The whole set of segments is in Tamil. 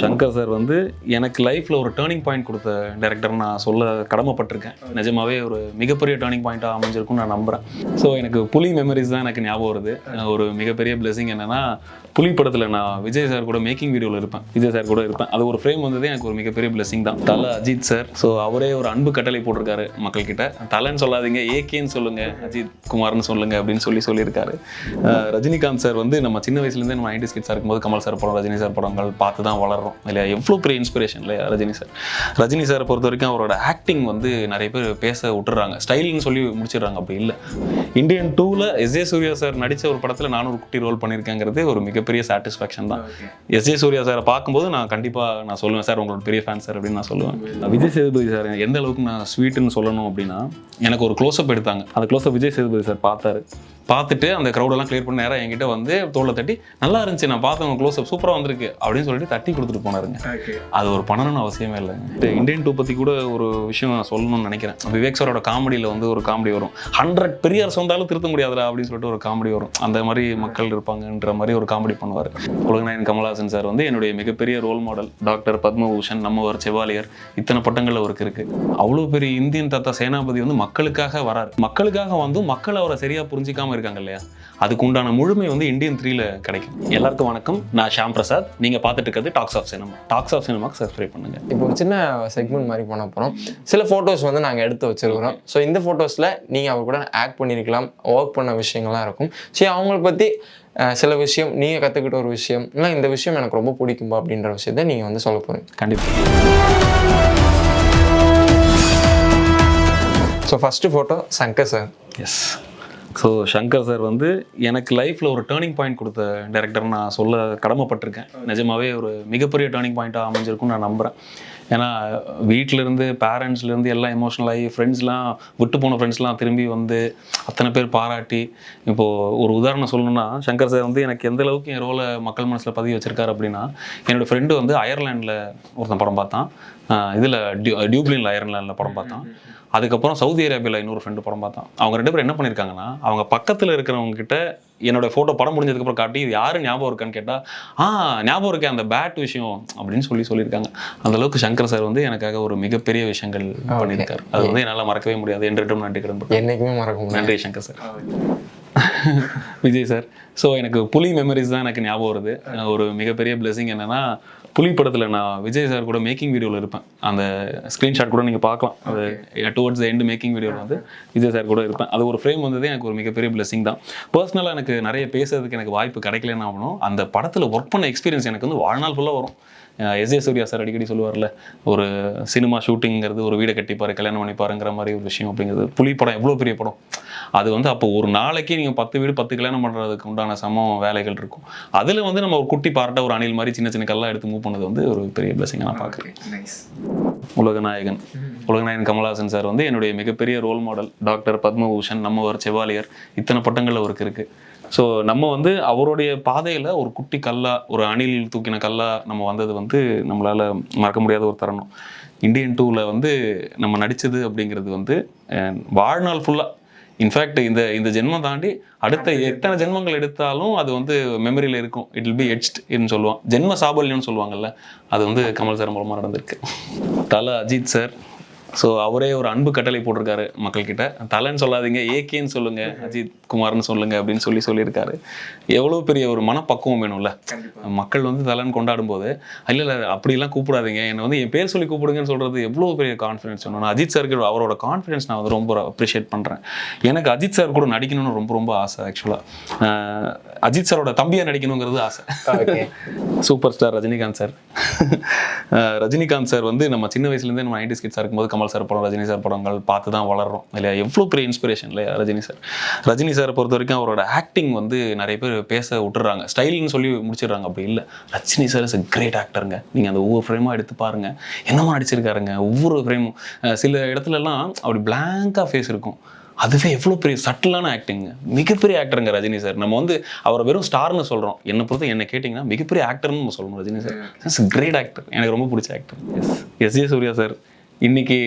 சங்கர் சார் வந்து எனக்கு லைஃப்பில் ஒரு டேர்னிங் பாயிண்ட் கொடுத்த டேரக்டர் நான் சொல்ல கடமைப்பட்டிருக்கேன். நிஜமாவே ஒரு மிகப்பெரிய டேர்னிங் பாயிண்ட்டாக அமைஞ்சிருக்கும்னு நான் நம்புகிறேன் ஸோ எனக்கு புலி மெமரிஸ் தான் எனக்கு ஞாபகம் வருது. ஒரு மிகப்பெரிய பிளெஸிங் என்னென்னா புலி படத்தில் நான் விஜய் சார் கூட மேக்கிங் வீடியோவில் இருப்பேன். விஜய் சார் கூட இருப்பேன். அது ஒரு ஃப்ரேம் வந்ததே எனக்கு ஒரு மிகப்பெரிய பிளெஸிங் தான். தலை அஜித் சார் ஸோ அவரே ஒரு அன்பு கட்டளை போட்டிருக்காரு மக்கள்கிட்ட. தலைன்னு சொல்லாதீங்க ஏகேன்னு சொல்லுங்கள் அஜித் குமார்னு சொல்லுங்கள் அப்படின்னு சொல்லி சொல்லியிருக்காரு. ரஜினிகாந்த் சார் வந்து நம்ம சின்ன வயசுலேருந்தே நம்ம நைன்டி ஸ்கிட்ஸாக இருக்கும்போது கமல் சார் படம் ரஜினி சார் படங்கள் பார்த்து தான் வளர்றோம் இல்லையா? எவ்வளோ பெரிய இன்ஸ்பிரேஷன் இல்லையா ரஜினி சார் ரஜினி சாரை பொறுத்த வரைக்கும் அவரோட ஆக்டிங் வந்து நிறைய பேர் பேச விட்டுறாங்க. ஸ்டைல்னு சொல்லி முடிச்சிடுறாங்க அப்படி இல்லை. இந்தியன் டூவில் எஸ் ஜே சூர்யா சார் நடித்த ஒரு படத்தில் நானும் ஒரு குட்டி ரோல் பண்ணியிருக்கேங்கிறது ஒரு மிகப்பெரிய சாட்டிஸ்ஃபேக்ஷன் தான். எஸ் ஜே சூர்யா சாரை பார்க்கும்போது நான் கண்டிப்பாக நான் சொல்லுவேன் சார் உங்களோட பெரிய ஃபேன் சார் அப்படின்னு நான் சொல்லுவேன். விஜய் சேதுபதி சார் எந்த அளவுக்கு நான் ஸ்வீட்டுன்னு சொல்லணும் அப்படின்னா எனக்கு ஒரு க்ளோஸ்அப் எடுத்தாங்க. அந்த க்ளோஸ்அப் விஜய் சேதுபதி சார் பார்த்தாரு. பார்த்துட்டு அந்த க்ரௌடெல்லாம் கிளியர் பண்ணி நேராக என்கிட்ட வந்து தோலை தட்டி நல்லா இருந்துச்சு நான் பார்த்தேன் உங்கள் க்ளோஸ்அப் சூப்பராக வந்திருக்கு அப்படின்னு சொல்லிட்டு தட்டி கொடுத்துட்டு போனாருங்க. அது ஒரு பண்ணணும்னு அவசியமே இல்லைங்க. இந்தியன் டூ பற்றி கூட ஒரு விஷயம் நான் சொல்லணும்னு நினைக்கிறேன். விவேக் சாரோட காமெடியில் வந்து ஒரு காமெடி வரும். ஹண்ட்ரட் பெரியார் சொந்தாலும் திருத்த முடியாதுடா அப்படின்னு சொல்லிட்டு ஒரு காமெடி வரும். அந்த மாதிரி மக்கள் இருப்பாங்கன்ற மாதிரி ஒரு காமெடி பண்ணுவார். உலகநாயகன் கமல்ஹாசன் சார் வந்து என்னுடைய மிகப்பெரிய ரோல் மாடல் டாக்டர் பத்மபூஷன் நம்மவர் செவாலியர் இத்தனை பட்டங்கள் அவருக்கு இருக்கு. அவ்வளோ பெரிய இந்தியன் தாத்தா சேனாபதி வந்து மக்களுக்காக வராரு. மக்களுக்காக வந்து மக்கள் அவரை சரியா புரிஞ்சிக்காம இருக்காங்க இல்லையா? அதுக்கு உண்டான முழுமை வந்து இந்தியன் த்ரீல கிடைக்கும். எல்லாருக்கும் வணக்கம். நான் ஷாம் பிரசாத். நீங்க பார்த்துட்டு இருக்கிறது talks of cinema talks of சினிமாக்கு சப்ஸ்கிரைப் பண்ணுங்க. இப்போ ஒரு சின்ன செக்மெண்ட் மாதிரி பண்ண போகிறோம் சில ஃபோட்டோஸ் வந்து நாங்கள் எடுத்து வச்சிருக்கிறோம். ஸோ இந்த ஃபோட்டோஸில் நீங்கள் அவர் கூட ஆக்ட் பண்ணியிருக்கலாம். ஒர்க் பண்ண விஷயங்கள்லாம் இருக்கும். சரி அவங்கள பற்றி சில விஷயம் நீங்கள் கற்றுக்கிட்ட ஒரு விஷயம் இல்லை இந்த விஷயம் எனக்கு ரொம்ப பிடிக்கும்பா அப்படின்ற விஷயத்த நீங்கள் வந்து சொல்ல போகிறீங்க கண்டிப்பா. So first photo Shankar sir yes so Shankar sir வந்து எனக்கு லைஃப்பில் ஒரு டேர்னிங் பாயிண்ட் கொடுத்த டேரக்டர் நான் சொல்ல கடமைப்பட்டிருக்கேன். நிஜமாவே ஒரு மிகப்பெரிய டேர்னிங் பாயிண்ட்டாக அமைஞ்சிருக்கும்னு நான் நம்புகிறேன் ஏன்னா வீட்டிலேருந்து பேரண்ட்ஸ்லேருந்து எல்லாம் எமோஷனல் ஆகி ஃப்ரெண்ட்ஸ்லாம் விட்டு போன ஃப்ரெண்ட்ஸ்லாம் திரும்பி வந்து அத்தனை பேர் பாராட்டி இப்போது ஒரு உதாரணம் சொல்லணும்னா சங்கர் சார் வந்து எனக்கு எந்த அளவுக்கு என் ரோலை மக்கள் மனசில் பதிவு வச்சிருக்காரு அப்படின்னா என்னோடய ஃப்ரெண்டு வந்து அயர்லாண்டில் ஒருத்தன் படம் பார்த்தான். இதில் டியூ டியூப்ளினில் அயர்லாண்டில் படம் பார்த்தான். அதுக்கப்புறம் சவுதி அரேபியாவில் இன்னொரு ஃப்ரெண்டு படம் பார்த்தான். அவங்க ரெண்டு பேரும் என்ன பண்ணியிருக்காங்கன்னா அவங்க பக்கத்தில் இருக்கிறவங்க கிட்ட என்னோட ஃபோட்டோ படம் முடிஞ்சதுக்கப்புறம் காட்டி இது யாரு ஞாபகம் இருக்கான்னு கேட்டால் ஆ ஞாபகம் இருக்கே அந்த பேட் விஷயம் அப்படின்னு சொல்லி சொல்லியிருக்காங்க. அந்த அளவுக்கு சங்கர் சார் வந்து எனக்காக ஒரு மிகப்பெரிய விஷயங்கள் பண்ணியிருக்காரு. அது வந்து என்னால் மறக்கவே முடியாது. என்றும் நன்றி கடன் என்றைக்குமே மறக்க நன்றி Shankar sir Vijay sir so எனக்கு புலி மெமரிஸ் தான் எனக்கு ஞாபகம் வருது. ஒரு மிகப்பெரிய பிளெஸிங் என்னன்னா புலி படத்தில் நான் விஜய் சார் கூட மேக்கிங் வீடியோவில் இருப்பேன். அந்த ஸ்க்ரீன்ஷாட் கூட நீங்கள் பார்க்கலாம். அது டுவர்ட்ஸ் எண்டு மேக்கிங் வீடியோவில் வந்து விஜய் சார் கூட இருப்பேன். அது ஒரு ஃப்ரேம் வந்ததே எனக்கு ஒரு மிகப்பெரிய பிளெஸிங் தான். பர்சனலாக எனக்கு நிறைய பேசுறதுக்கு எனக்கு வாய்ப்பு கிடைக்கலன்னு ஆகணும். அந்த படத்தில் ஒர்க் பண்ண எக்ஸ்பீரியன்ஸ் எனக்கு வந்து வாழ்நாள் ஃபுல்லாக வரும். எஸ் ஏ சூர்யா சார் அடிக்கடி சொல்லுவார்ல ஒரு சினிமா ஷூட்டிங்கிறது ஒரு வீடை கட்டிப்பாரு கல்யாணம் பண்ணிப்பாருங்கிற மாதிரி ஒரு விஷயம் அப்படிங்கிறது. புலி படம் எவ்வளோ பெரிய படம்? அது வந்து அப்போ ஒரு நாளைக்கு நீங்கள் பத்து வீடு பத்து கல்யாணம் பண்ணுறதுக்கு உண்டான சம வேலைகள் இருக்கும். அதில் வந்து நம்ம ஒரு குட்டி பார்ட்டை ஒரு அணில் மாதிரி சின்ன சின்ன கல்லாம் எடுத்து மூவ் பண்ணது வந்து ஒரு பெரிய பிளஸிங் நான் பார்க்குறேன். உலகநாயகன். உலகநாயகன் கமல்ஹாசன் சார் வந்து என்னுடைய மிகப்பெரிய ரோல் மாடல் டாக்டர் பத்மபூஷன் நம்மவர் செவாலியர் இத்தனை பட்டங்கள் அவருக்கு இருக்குது ஸோ நம்ம வந்து அவருடைய பாதையில் ஒரு குட்டி கல்லா ஒரு அணில் தூக்கின கல்லா நம்ம வந்தது வந்து நம்மளால் மறக்க முடியாத ஒரு தருணம். இந்தியன் டூவில் வந்து நம்ம நடித்தது அப்படிங்கிறது வந்து வாழ்நாள் ஃபுல்லாக இன்ஃபேக்ட் இந்த இந்த ஜென்மம் தாண்டி அடுத்த எத்தனை ஜென்மங்கள் எடுத்தாலும் அது வந்து மெமரியில் இருக்கும். இட் வில் பி எட்ச்ட்னு சொல்லுவான் ஜென்ம சாபல்யம்னு சொல்லுவாங்கல்ல அது வந்து கமல் சார் மூலமாக நடந்திருக்கு. தலை அஜித் சார் ஸோ அவரே ஒரு அன்பு கட்டளை போட்டிருக்காரு மக்கள்கிட்ட. தலைன்னு சொல்லாதீங்க ஏகேன்னு சொல்லுங்க அஜித் குமார்னு சொல்லுங்க அப்படின்னு சொல்லி சொல்லியிருக்காரு. எவ்வளோ பெரிய ஒரு மனப்பக்குவம் வேணும்ல? மக்கள் வந்து தலைன்னு கொண்டாடும் போது இல்லை இல்லை அப்படிலாம் கூப்பிடாதீங்க. என்னை வந்து என் பேர் சொல்லி கூப்பிடுங்கன்னு சொல்றது எவ்வளோ பெரிய கான்ஃபிடன்ஸ் வேணும்? அஜித் சாருக்கு அவரோட கான்ஃபிடன்ஸ் நான் வந்து ரொம்ப அப்ரிஷியேட் பண்ணுறேன் எனக்கு அஜித் சார் கூட நடிக்கணும்னு ரொம்ப ரொம்ப ஆசை ஆக்சுவலாக அஜித் சாரோட தம்பியாக நடிக்கணுங்கிறது ஆசை. Super star Rajinikanth sir. Rajinikanth sir வந்து நம்ம சின்ன வயசுலேருந்தே நம்ம நைன்டி ஸ்கிட்ஸாக இருக்கும்போது கமல் சார் படம் ரஜினி சார் படங்கள் பார்த்து தான் வளர்றோம். இல்லையா? எவ்வளோ பெரிய இன்ஸ்பிரேஷன் இல்லையா ரஜினி சார்? ரஜினி சாரை பொறுத்த வரைக்கும் அவரோட ஆக்டிங் வந்து நிறைய பேர் பேச விட்டுறாங்க. ஸ்டைல்னு சொல்லி முடிச்சிடுறாங்க. அப்படி இல்லை. ரஜினி சார் இஸ் கிரேட் ஆக்டருங்க நீங்கள் அந்த ஒவ்வொரு ஃப்ரேமாக எடுத்து பாருங்கள் என்னமா நடிச்சிருக்காருங்க? ஒவ்வொரு ஃப்ரேமும் சில இடத்துலலாம் அப்படி பிளாங்காக ஃபேஸ் இருக்கும். அதுவே எவ்வளோ பெரிய சட்டிலான ஆக்டிங் மிகப்பெரிய ஆக்டருங்க ரஜினி சார் நம்ம வந்து அவரை வெறும் ஸ்டார்னு சொல்கிறோம் என்னை பொறுத்த என்ன கேட்டிங்கன்னா மிகப்பெரிய ஆக்டர்னு நம்ம சொல்லணும் Rajini sir is great actor எனக்கு ரொம்ப பிடிச்ச actor S S J Suryah sir இன்னைக்கு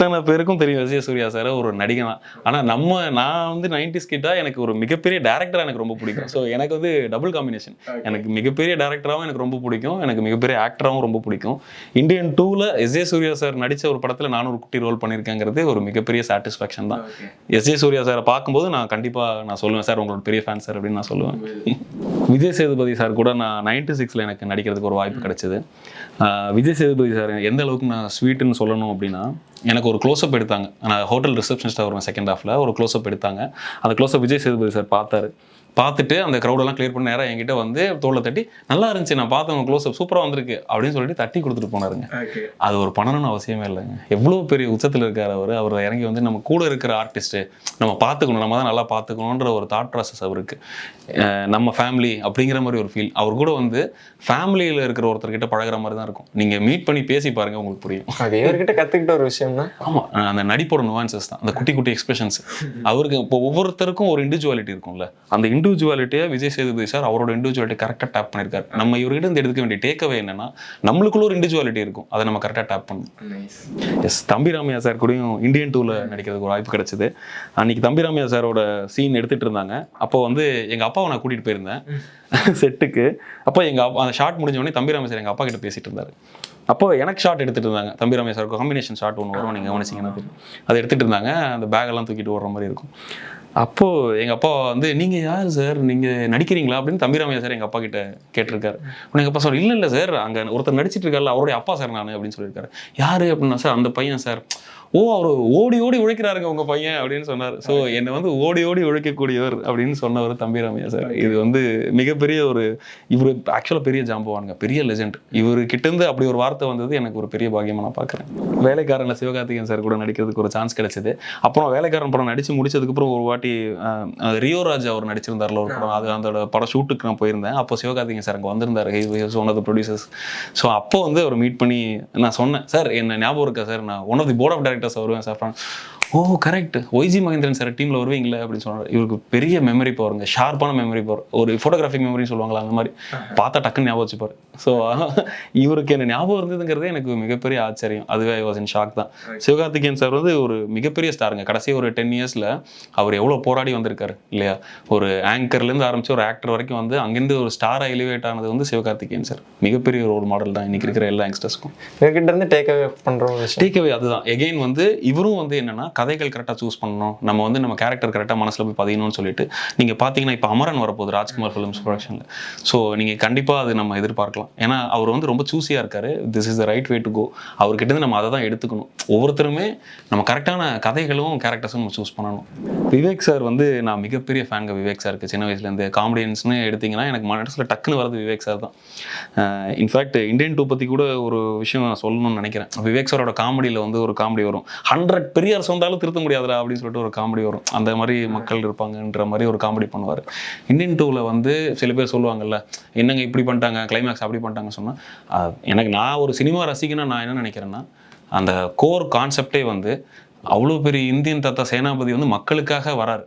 அத்தனை பேருக்கும் தெரியும் விஜய் சூர்யா சார் ஒரு நடிகன். தான் ஆனால் நம்ம நான் வந்து நைன்டிஸ் கிட்டா எனக்கு ஒரு மிகப்பெரிய டேரக்டராக எனக்கு ரொம்ப பிடிக்கும். ஸோ எனக்கு வந்து டபுள் காம்பினேஷன் எனக்கு மிகப்பெரிய டேரக்டராகவும் எனக்கு ரொம்ப பிடிக்கும். எனக்கு மிகப்பெரிய ஆக்டராகவும் ரொம்ப பிடிக்கும். இந்தியன் டூவில் எஸ் சூர்யா சார் நடித்த ஒரு படத்தில் நானும் ஒரு குட்டி ரோல் பண்ணியிருக்கேங்கிறது ஒரு மிகப்பெரிய சாட்டிஸ்ஃபேக்ஷன் தான். எஸ் சூர்யா சாரை பார்க்கும்போது நான் கண்டிப்பாக நான் சொல்லுவேன் சார் உங்களோட பெரிய ஃபேன் சார் அப்படின்னு நான் சொல்லுவேன். விஜய் சேதுபதி சார் கூட நான் நைன்டி சிக்ஸில் எனக்கு நடிக்கிறதுக்கு ஒரு வாய்ப்பு கிடைச்சிது. விஜய் சேதுபதி சார் எந்த அளவுக்கு நான் ஸ்வீட்டுன்னு சொல்லணும் அப்படின்னா எனக்கு ஒரு க்ளோஸ்அப் எடுத்தாங்க. நான் ஹோட்டல் ரிசப்ஷனிஸ்ட்டாக வருவேன் செகண்ட் ஹாஃபில் ஒரு க்ளோஸ்அப் எடுத்தாங்க. அந்த க்ளோஸ்அப் விஜய் சேதுபதி சார் பார்த்தாரு. பார்த்துட்டு அந்த க்ரௌடெல்லாம் கிளியர் பண்ண நேரம் என்கிட்ட வந்து தோலை தட்டி நல்லா இருந்துச்சு நான் பார்த்தேன் உங்கள் க்ளோஸ்அப் சூப்பராக வந்திருக்கு. அப்படின்னு சொல்லிட்டு தட்டி கொடுத்துட்டு போனாருங்க. அது ஒரு பண்ணணும்னு அவசியமே இல்லைங்க. எவ்வளோ பெரிய உச்சத்தில் இருக்கார் அவர். அவர் இறங்கி வந்து நம்ம கூட இருக்கிற ஆர்டிஸ்ட்டு நம்ம பார்த்துக்கணும். நம்ம தான் நல்லா பார்த்துக்கணுன்ற ஒரு தாட் ப்ராசஸ் அவருக்கு. நம்ம ஃபேமிலி அப்படிங்கிற மாதிரி ஒரு ஃபீல் அவர் கூட வந்து ஃபேமிலியில் இருக்கிற ஒருத்தர்கிட்ட பழகுற மாதிரி தான் இருக்கும். நீங்கள் மீட் பண்ணி பேசி பாருங்க உங்களுக்கு புரியும். அது இவர்கிட்ட கத்துக்கிட்ட ஒரு விஷயம்னா? ஆமாம் அந்த நடிப்போட நுவான்சஸ் தான். அந்த குட்டி குட்டி எக்ஸ்பிரஷன்ஸ் அவருக்கு இப்போ ஒவ்வொருத்தருக்கும் ஒரு இண்டிவிஜுவாலிட்டி இருக்கும்ல. அந்த இண்டிவிஜுவாலிட்டியை விஜய் சேதுபதி சார் அவரோட இண்டிவிஜுவாலிட்டி கரெக்டாக டேப் பண்ணியிருக்காரு நம்ம இவர்கிட்ட இருந்து எடுத்துக்க வேண்டிய டேக்அவே என்னன்னா நம்மளுக்குள்ள ஒரு இண்டிவிஜுவாலிட்டி இருக்கும். அதை நம்ம கரெக்டாக டேப் பண்ணணும். எஸ் தம்பி ராமையா சார் கூடயும் இந்தியன் டூவில் நடிக்கிறதுக்கு ஒரு வாய்ப்பு கிடைச்சது. அன்னைக்கு தம்பி ராமையா சாரோட சீன் எடுத்துட்டு இருந்தாங்க. அப்போ வந்து எங்கள் அப்பாவை நான் கூட்டிகிட்டு போயிருந்தேன். செட்டுக்கு அப்போ எங்கள் அப்பா அந்த ஷார்ட் முடிஞ்ச உடனே தம்பி ராமையா சார் எங்கள் அப்பா கிட்ட பேசிட்டு இருந்தாரு. அப்போ எனக்கு ஷாட் எடுத்துட்டு இருந்தாங்க. தம்பி ரமேஷ் சார் காம்பினேஷன் ஷாட் ஒன்று வரும். நீங்கள் கவனிச்சிங்கன்னா அதை எடுத்துட்டு இருந்தாங்க. அந்த பேக்கெல்லாம் தூக்கிட்டு ஓடுற மாதிரி இருக்கும். அப்போது எங்கள் அப்பா வந்து நீங்கள் யார் சார்? நீங்கள் நடிக்கிறீங்களா? அப்படின்னு தம்பி ராமையா சார் எங்கள் அப்பா கிட்ட கேட்டிருக்காரு. உடனே எங்கள் அப்பா சார் இல்லை இல்லை சார். அங்கே ஒருத்தர் நடிச்சிட்டு இருக்கார்ல அவருடைய அப்பா சார் நான் அப்படின்னு சொல்லியிருக்காரு. யார்? அப்படின்னா சார் அந்த பையன் சார். ஓ அவர் ஓடி ஓடி உழைக்கிறாருங்க உங்க பையன் அப்படின்னு சொன்னார். ஸோ என்னை வந்து ஓடி ஓடி உழைக்கக்கூடியவர் அப்படின்னு சொன்னவர் தம்பி ராமையா சார் இது வந்து மிகப்பெரிய ஒரு இவர் ஆக்சுவலாக பெரிய ஜாம்பவானுங்க பெரிய லெஜெண்ட் இவர் கிட்டேருந்து அப்படி ஒரு வார்த்தை வந்தது எனக்கு ஒரு பெரிய பாக்கியமாக நான் பார்க்குறேன் வேலைக்காரனில் சிவகார்த்திகேயன் சார் கூட நடிக்கிறதுக்கு ஒரு சான்ஸ் கிடைச்சது. அப்புறம் வேலைக்காரன் படம் நடிச்சு முடிச்சதுக்கப்புறம் ஒரு வாட்டி அஹ், ரியோ ராஜா அவர் நடிச்சிருந்தார்ல ஒரு படம். அது அந்த படம் ஷூட்டுக்கு நான் போயிருந்தேன். அப்போ சிவகார்த்திகேயன் சார் அங்கே வந்திருந்தார். One of the producers so அப்போ வந்து அவர் மீட் பண்ணி நான் சொன்னேன் சார் என்ன ஞாபகம் இருக்கா சார் நான் one of the board of directors வருவேன் sir oh correct YG Mahendran sir டீமில் வருவீங்களே அப்படின்னு சொன்னார். இவருக்கு பெரிய மெமரி பவருங்க ஷார்ப்பான மெமரி பவர் ஒரு ஃபோட்டோகிராஃபிக் மெமரின்னு சொல்லுவாங்களா அந்த மாதிரி. பார்த்தா டக்குன்னு ஞாபகம் வச்சுப்பார். ஸோ இவருக்கு என்ன ஞாபகம் இருந்ததுங்கிறதே எனக்கு மிகப்பெரிய ஆச்சரியம். அதுவே ஐ வாஸ் இன் ஷாக் தான். சிவகார்த்திகேயன் சார் வந்து ஒரு மிகப்பெரிய ஸ்டாருங்க கடைசி ஒரு டென் இயர்ஸில் அவர் எவ்வளோ போராடி வந்திருக்காரு இல்லையா? ஒரு ஆங்கர்லேருந்து ஆரம்பிச்சு ஒரு ஆக்டர் வரைக்கும் வந்து அங்கேருந்து ஒரு ஸ்டாராக எலிவேட் ஆனது வந்து சிவகார்த்திகேயன் சார் மிகப்பெரிய ரோல் மாடல் தான் இன்னைக்கு இருக்கிற எல்லா யங்ஸ்டர்ஸ்க்கும் இவர்கிட்ட இருந்து டேக் அவே பண்ற ஒரு விஷயம். டேக்அவே அதுதான். எகெயின் வந்து இவரும் வந்து என்னன்னா கதைகள் கரெக்டாக சூஸ் பண்ணணும். நம்ம வந்து நம்ம கேரக்டர் கரெக்டாக மனசில் போய் பதியணும்னு சொல்லிட்டு நீங்கள் பார்த்தீங்கன்னா இப்போ அமரன் வரப்போகுது ராஜ்குமார் ஃபிலிம்ஸ் ப்ரொடக்ஷனில் ஸோ நீங்கள் கண்டிப்பாக அது நம்ம எதிர்பார்க்கலாம். ஏன்னா அவர் வந்து ரொம்ப சூஸியாக இருக்கார். This is the right way to go அவர்கிட்ட நம்ம அதை தான் எடுத்துக்கணும். ஒவ்வொருத்தருமே நம்ம கரெக்டான கதைகளும் கேரக்டர்ஸும் நம்ம சூஸ் பண்ணணும். விவேக் சார் வந்து நான் மிகப்பெரிய ஃபேங்க விவேக் சாருக்கு சின்ன வயசுலேருந்து காமெடியன்ஸ்னு எடுத்தீங்கன்னா எனக்கு மனசில் டக்குன்னு வரது விவேக் சார் தான். இன்ஃபேக்ட் இந்தியன் டூ பற்றி கூட ஒரு விஷயம் நான் சொல்லணும்னு நினைக்கிறேன். விவேக் சாரோட காமெடியில் வந்து ஒரு காமெடி வரும். ஹண்ட்ரட் பெரியார் வந்தாலும் திருத்த முடியாதுடா அப்படின்னு சொல்லிட்டு ஒரு காமெடி வரும். அந்த மாதிரி மக்கள் இருப்பாங்கன்ற மாதிரி ஒரு காமெடி பண்ணுவார். இந்தியன் டூவில் வந்து சில பேர் சொல்லுவாங்கல்ல என்னங்க இப்படி பண்ணிட்டாங்க கிளைமேக்ஸ் அப்படி பண்ணிட்டாங்க சொன்னால் எனக்கு நான் ஒரு சினிமா ரசிக்கணும் நான் என்ன நினைக்கிறேன்னா அந்த கோர் கான்செப்டே வந்து அவ்வளோ பெரிய இந்தியன் தத்தா சேனாபதி வந்து மக்களுக்காக வராரு.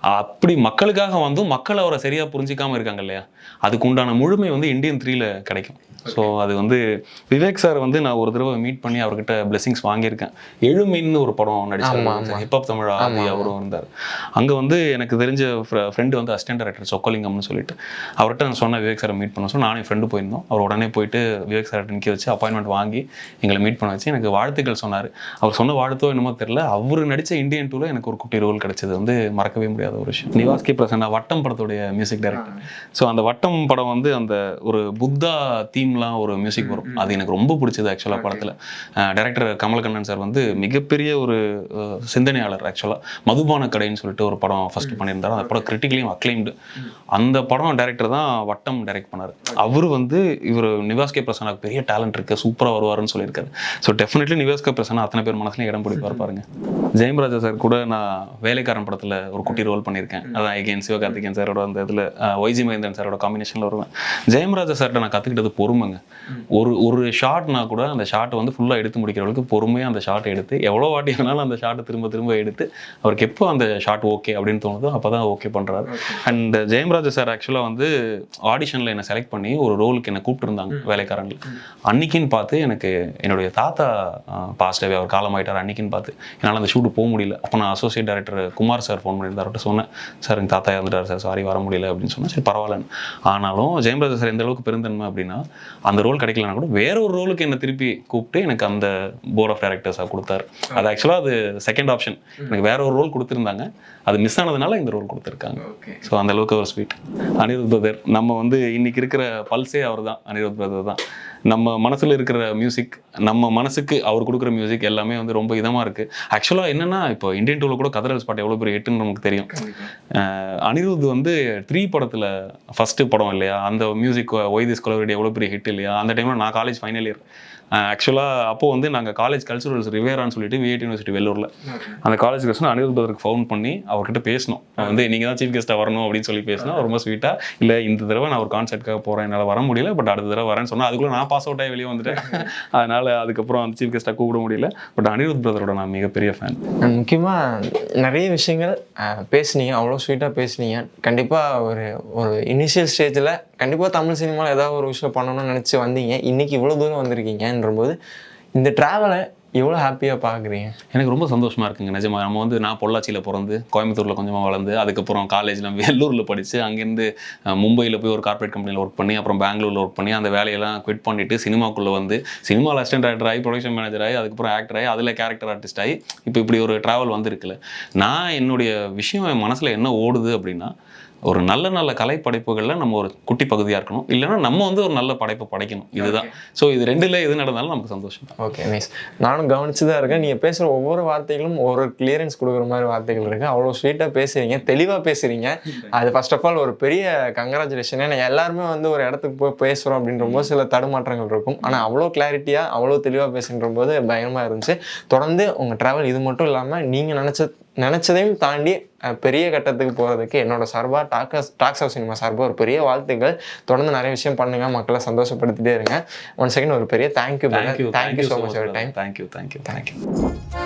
அப்படி மக்களுக்காக வந்து மக்கள் அவரை சரியாக புரிஞ்சிக்காம இருக்காங்க இல்லையா? அதுக்கு உண்டான முழுமை வந்து இந்தியன் த்ரீல கிடைக்கும். ஸோ அது வந்து விவேக் சார் வந்து நான் ஒரு தடவை மீட் பண்ணி அவர்கிட்ட பிளெஸிங்ஸ் வாங்கியிருக்கேன். எழுமின்னு ஒரு படம் ஆமா. ஹிப்ஹாப் தமிழ் ஆதி அவரும் இருந்தார். அங்கே வந்து எனக்கு தெரிஞ்ச ஃப்ரெண்டு வந்து அசிஸ்டன்ட் டைரக்டர் சொக்கலிங்கம்னு சொல்லிட்டு அவர்கிட்ட நான் சொன்ன விவேக் சாரை மீட் பண்ண சொன்னால் நானும் ஃப்ரெண்டு போயிருந்தோம். அவர் உடனே போயிட்டு விவேக் சார் நிற்க வச்சு அப்பாயின்மெண்ட் வாங்கி எங்களை மீட் பண்ண வச்சு எனக்கு வாழ்த்துக்கள் சொன்னார். அவர் சொன்ன வாழ்த்தோ என்னமோ தெரியல. அவர் நடித்த இந்தியன் டூவில் எனக்கு ஒரு குட்டி ரோல் கிடைச்சது. வந்து மறக்கவே முடியாத. ஒரு விஷயம். நிவாஸ் கே பிரசன்னா வட்டம் படத்துடைய மியூசிக் டைரக்டர் ஸோ அந்த வட்டம் படம் வந்து அந்த ஒரு புத்தா தீம்லாம் ஒரு மியூசிக் வரும். அது எனக்கு ரொம்ப பிடிச்சது ஆக்சுவலாக படத்தில். டைரக்டர் கமலக்கண்ணன் சார் வந்து மிகப்பெரிய ஒரு சிந்தனையாளர் ஆக்சுவலாக மதுபான கடைன்னு சொல்லிட்டு ஒரு படம் ஃபர்ஸ்ட் பண்ணியிருந்தார். அந்த படம் கிரிட்டிக்கலையும் அக்ளைம்டு அந்த படம் டைரக்டர் தான் வட்டம் டைரக்ட் பண்ணார். அவர் வந்து இவர் நிவாஸ் கே பிரசன்னாக்கு பெரிய டேலண்ட் இருக்கு. சூப்பராக வருவாருன்னு சொல்லியிருக்காரு. So definitely Nivas K Prasanna அத்தனை பேர் மனசுலையும் இடம் பிடிப்பார் பாருங்க. ஜெயம்ராஜா சார் கூட நான் வேலைக்காரன் படத்தில் ஒரு குட்டி ரோல் பண்ணியிருக்கேன். அதான் எகேன் சிவகார்த்திகேயன் சாரோட அந்த இதில் ஒய்ஜி மகேந்திரன் சாரோட காம்பினேஷனில் வருவேன். ஜெயம்ராஜா சார்கிட்ட நான் கற்றுக்கிட்டது பொறுமை பொறுமைங்க ஒரு ஒரு ஷாட்னா கூட அந்த ஷாட்டை வந்து ஃபுல்லாக எடுத்து முடிக்கிற அளவுக்கு பொறுமையாக அந்த ஷாட்டை எடுத்து எவ்வளோ வாட்டி வேணாலும் அந்த ஷாட்டை திரும்ப திரும்ப எடுத்து அவருக்கு எப்போ அந்த ஷாட் ஓகே அப்படின்னு தோணுதோ அப்போ தான் ஓகே. பண்ணுறாரு அண்ட் ஜெயம்ராஜ் சார் ஆக்சுவலாக வந்து ஆடிஷனில் என்னை செலக்ட் பண்ணி ஒரு ரோலுக்கு என்னை கூப்பிட்டுருந்தாங்க வேலைக்காரங்க அன்னைக்குன்னு பார்த்து எனக்கு என்னுடைய தாத்தா பாஸ்டவே அவர் காலமாயிட்டார் அன்னைக்குன்னு பார்த்து என்னால் அந்த ஷூட்டு போக முடியல. அப்போ நான் associate director Kumar sir phone பண்ணியிருந்தார் சொன்னேன். சார் எங்கள் தாத்தா இறந்துட்டார் சார். சாரி வர முடியல. அப்படின்னு சொன்னேன். சரி பரவாயில்லன்னு. ஆனாலும் ஜெயம்ராஜ் சார் எந்த அளவுக்கு பெருந்தன்மை அப்படின்னா அந்த ரோல் கிடைக்கலனா கூட வேற ஒரு ரோலுக்கு என்னை திருப்பி கூப்பிட்டு எனக்கு அந்த போர்ட் ஆஃப் டைரக்டர்ஸாக கொடுத்தாரு. அது ஆக்சுவலாக அது செகண்ட் ஆப்ஷன் எனக்கு வேற ஒரு ரோல் கொடுத்துருந்தாங்க. அது மிஸ் ஆனதுனால இந்த ரோல் கொடுத்துருக்காங்க. ஸோ அந்த அளவுக்கு ஒரு ஸ்வீட் அனிருத் பிரதர் நம்ம வந்து இன்னைக்கு இருக்கிற பல்ஸே அவர் தான் அனிருத் பிரதர் தான். நம்ம மனசுல இருக்கிற மியூசிக் நம்ம மனசுக்கு அவர் கொடுக்குற மியூசிக் எல்லாமே வந்து ரொம்ப இதமா இருக்கு. ஆக்சுவலாக என்னன்னா இப்போ இந்தியன் டூவில் கூட கதரல் ஸ்பாட் எவ்வளோ பெரிய ஹிட்னு நமக்கு தெரியும். அனிருத் வந்து த்ரீ படத்தில் ஃபஸ்ட்டு படம் இல்லையா? அந்த மியூசிக் ஒய் திஸ் கொலவரிடி எவ்வளோ பெரிய ஹிட் இல்லையா? அந்த டைமில் நான் காலேஜ் ஃபைனல் இயர் ஆக்சுவலாக அப்போ வந்து நாங்கள் காலேஜ் கல்ச்சுரல்ஸ் ரிவேரான்னு சொல்லிட்டு விஐடி யூனிவர்சிட்டி வெள்ளூரில். அந்த காலேஜ் கஸ்ட் அனிருத் பிரதருக்கு ஃபோன் பண்ணி அவர்கிட்ட பேசணும். வந்து நீங்கள் தான் சீஃப் கெஸ்ட்டாக வரணும் அப்படின்னு சொல்லி பேசினா ரொம்ப ஸ்வீட்டாக இல்லை இந்த தடவை நான் ஒரு கான்சர்ட்காக போகிறேன் என்னால் வர முடியல பட் அடுத்த தடவை வரேன்னு சொன்னால் அதுக்குள்ளே நான் பாஸ் அவுட் ஆகி வெளியே வந்துட்டேன். அதனால் அதுக்கப்புறம் அந்த சீஃப் கெஸ்ட்டாக கூப்பிட முடியல. பட் அனிருத் பிரதரோட நான் மிகப்பெரிய ஃபேன் முக்கியமாக நிறைய விஷயங்கள் பேசுனீங்க அவ்வளோ ஸ்வீட்டாக பேசுனீங்க. கண்டிப்பாக ஒரு ஒரு இனிஷியல் ஸ்டேஜில் கண்டிப்பாக தமிழ் சினிமாவில் ஏதாவது ஒரு விஷயம் பண்ணணும்னு நினச்சி வந்தீங்க. இன்னைக்கு இவ்வளோ தூரம் போது இந்த ட்ராவலை எவ்வளோ ஹாப்பியாக பார்க்குறீங்க? எனக்கு ரொம்ப சந்தோஷமாக இருக்குங்க நிஜமாக நம்ம வந்து நான் பொள்ளாச்சியில் பிறந்து கோயம்புத்தூரில் கொஞ்சமாக வளர்ந்து அதுக்கப்புறம் காலேஜில் வெள்ளூரில் படித்து அங்கேருந்து மும்பையில் போய் ஒரு கார்ப்பரேட் கம்பெனியில் ஒர்க் பண்ணி அப்புறம் பெங்களூரில் ஒர்க் பண்ணி அந்த வேலையெல்லாம் குவிட் பண்ணிவிட்டு சினிமாக்குள்ளே வந்து சினிமாவில் அசிஸ்டன்ட் ஆக்டர் ஆகி ப்ரொடக்ஷன் மேனேஜர் ஆகி அதுக்கப்புறம் ஆக்டர் ஆகி அதில் கேரக்டர் ஆர்டிஸ்ட் ஆகி இப்போ இப்படி ஒரு ட்ராவல் வந்திருக்குல்ல நான் என்னுடைய விஷயம் என் மனசில் என்ன ஓடுது அப்படின்னா ஒரு நல்ல நல்ல கலை படைப்புகளில் நம்ம ஒரு குட்டி பகுதியாக இருக்கணும். இல்லைன்னா நம்ம வந்து ஒரு நல்ல படைப்பை படைக்கணும். இதுதான். ஸோ இது ரெண்டுல எது நடந்தாலும் நமக்கு சந்தோஷம். ஓகே நைஸ் நானும் கவனிச்சு தான் இருக்கேன். நீங்கள் பேசுகிற ஒவ்வொரு வார்த்தைகளும் ஒரு கிளியரன்ஸ் கொடுக்குற மாதிரி வார்த்தைகள் இருக்குது அவ்வளோ ஸ்வீட்டாக பேசுகிறீங்க தெளிவாக பேசுகிறீங்க அது ஃபர்ஸ்ட் ஆஃப் ஆல் ஒரு பெரிய கங்க்ராச்சுலேஷன் ஏன்னா எல்லாருமே வந்து ஒரு இடத்துக்கு போய் பேசுகிறோம் அப்படின்ற போது சில தடுமாற்றங்கள் இருக்கும். ஆனால் அவ்வளோ கிளாரிட்டியாக அவ்வளோ தெளிவாக பேசுகின்ற போது பயங்கரமாக இருந்துச்சு. தொடர்ந்து உங்கள் ட்ராவல் இது மட்டும் இல்லாமல் நீங்கள் நினச்ச நினச்சதையும் தாண்டி பெரிய கட்டத்துக்கு போகிறதுக்கு என்னோட சார்பாக டாக்ஸ் டாக்ஸ் ஆஃப் சினிமா சார்பாக ஒரு பெரிய வாழ்த்துக்கள். தொடர்ந்து நிறைய விஷயம் பண்ணுங்கள் மக்களை சந்தோஷப்படுத்திட்டே இருங்க. ஒன் செகண்ட் ஒரு பெரிய thank you thank you thank you so much time thank you thank you thank you